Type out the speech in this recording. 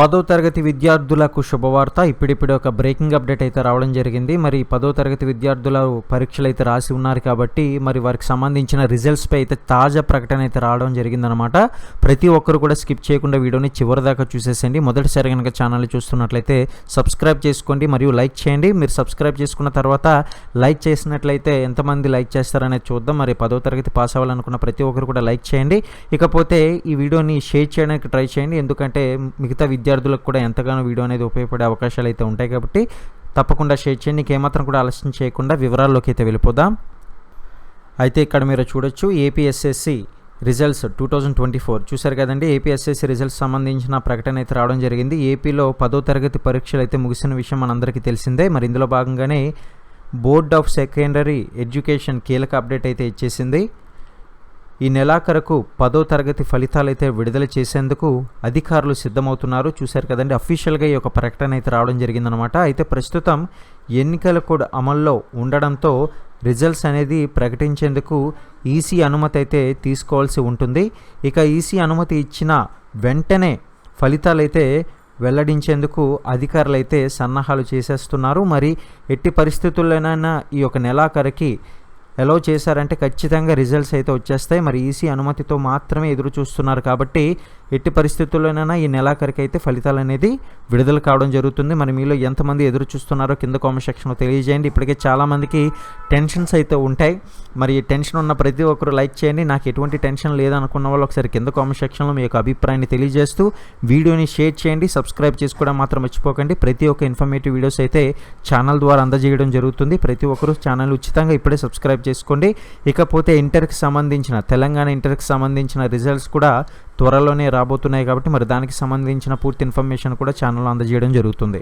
పదో తరగతి విద్యార్థులకు శుభవార్త. ఇప్పుడిప్పుడు ఒక బ్రేకింగ్ అప్డేట్ అయితే రావడం జరిగింది. మరి పదో తరగతి విద్యార్థుల పరీక్షలు అయితే రాసి ఉన్నారు కాబట్టి మరి వారికి సంబంధించిన రిజల్ట్స్పై అయితే తాజా ప్రకటన అయితే రావడం జరిగిందనమాట ప్రతి ఒక్కరు కూడా స్కిప్ చేయకుండా వీడియోని చివరి దాకా చూసేసండి మొదటిసారి కనుక ఛానల్ చూస్తున్నట్లయితే సబ్స్క్రైబ్ చేసుకోండి మరియు లైక్ చేయండి. మీరు సబ్స్క్రైబ్ చేసుకున్న తర్వాత లైక్ చేసినట్లయితే ఎంతమంది లైక్ చేస్తారనేది చూద్దాం. మరి పదో తరగతి పాస్ అవ్వాలనుకున్న ప్రతి ఒక్కరు కూడా లైక్ చేయండి. ఇకపోతే ఈ వీడియోని షేర్ చేయడానికి ట్రై చేయండి. ఎందుకంటే మిగతా విద్యార్థులకు కూడా ఎంతగానో వీడియో అనేది ఉపయోగపడే అవకాశాలు అయితే ఉంటాయి కాబట్టి తప్పకుండా షేర్ చేయండి. ఏమాత్రం కూడా ఆలస్యం చేయకుండా వివరాల్లోకి అయితే వెళ్ళిపోదాం. అయితే ఇక్కడ మీరు చూడొచ్చు APSSC results two thousand twenty four చూశారు కదండి ఏపీఎస్ఎస్సి రిజల్ట్స్ సంబంధించిన ప్రకటన అయితే రావడం జరిగింది. ఏపీలో పదో తరగతి పరీక్షలు అయితే ముగిసిన విషయం మనందరికీ తెలిసిందే. మరి ఇందులో భాగంగానే బోర్డ్ ఆఫ్ సెకండరీ ఎడ్యుకేషన్ కీలక అప్డేట్ అయితే ఇచ్చేసింది. ఈ నెలాఖరుకు పదో తరగతి ఫలితాలైతే విడుదల చేసేందుకు అధికారులు సిద్ధమవుతున్నారు. చూశారు కదండి అఫీషియల్గా ఈ యొక్క ప్రకటన అయితే రావడం జరిగిందనమాట అయితే ప్రస్తుతం ఎన్నికల కోడ్ అమల్లో ఉండడంతో రిజల్ట్స్ అనేది ప్రకటించేందుకు ఈసీ అనుమతి అయితే తీసుకోవాల్సి ఉంటుంది. ఇక ఈసీ అనుమతి ఇచ్చిన వెంటనే ఫలితాలైతే వెల్లడించేందుకు అధికారులు అయితే సన్నాహాలు చేసేస్తున్నారు. మరి ఎట్టి పరిస్థితుల్లోనైనా ఈ యొక్క నెలాఖరికి ఎలా చేశారంటే ఖచ్చితంగా రిజల్ట్స్ అయితే వచ్చేస్తాయి. మరి ఈసీ అనుమతితో మాత్రమే ఎదురు చూస్తున్నారు కాబట్టి ఎట్టి పరిస్థితుల్లోనైనా ఈ నెలాఖరికి అయితే ఫలితాలు అనేది విడుదల కావడం జరుగుతుంది. మరి మీలో ఎంతమంది ఎదురు చూస్తున్నారో కింద కామెంట్ సెక్షన్లో తెలియజేయండి. ఇప్పటికే చాలామందికి టెన్షన్స్ అయితే ఉంటాయి. మరి ఈ టెన్షన్ ఉన్న ప్రతి ఒక్కరు లైక్ చేయండి. నాకు ఎటువంటి టెన్షన్ లేదనుకున్న వాళ్ళు ఒకసారి కింద కామెంట్ సెక్షన్లో మీ యొక్క అభిప్రాయాన్ని తెలియజేస్తూ వీడియోని షేర్ చేయండి. సబ్స్క్రైబ్ చేసుకోవడం మాత్రం మర్చిపోకండి. ప్రతి ఒక్క ఇన్ఫర్మేటివ్ వీడియోస్ అయితే ఛానల్ ద్వారా అందజేయడం జరుగుతుంది. ప్రతి ఒక్కరు ఛానల్ ఉచితంగా ఇప్పుడే సబ్స్క్రైబ్ చేసుకోండి. ఇకపోతే ఇంటర్కి సంబంధించిన తెలంగాణ ఇంటర్కి సంబంధించిన రిజల్ట్స్ కూడా త్వరలోనే రాబోతున్నాయి కాబట్టి మరి దానికి సంబంధించిన పూర్తి ఇన్ఫర్మేషన్ కూడా ఛానల్లో అందజేయడం జరుగుతుంది.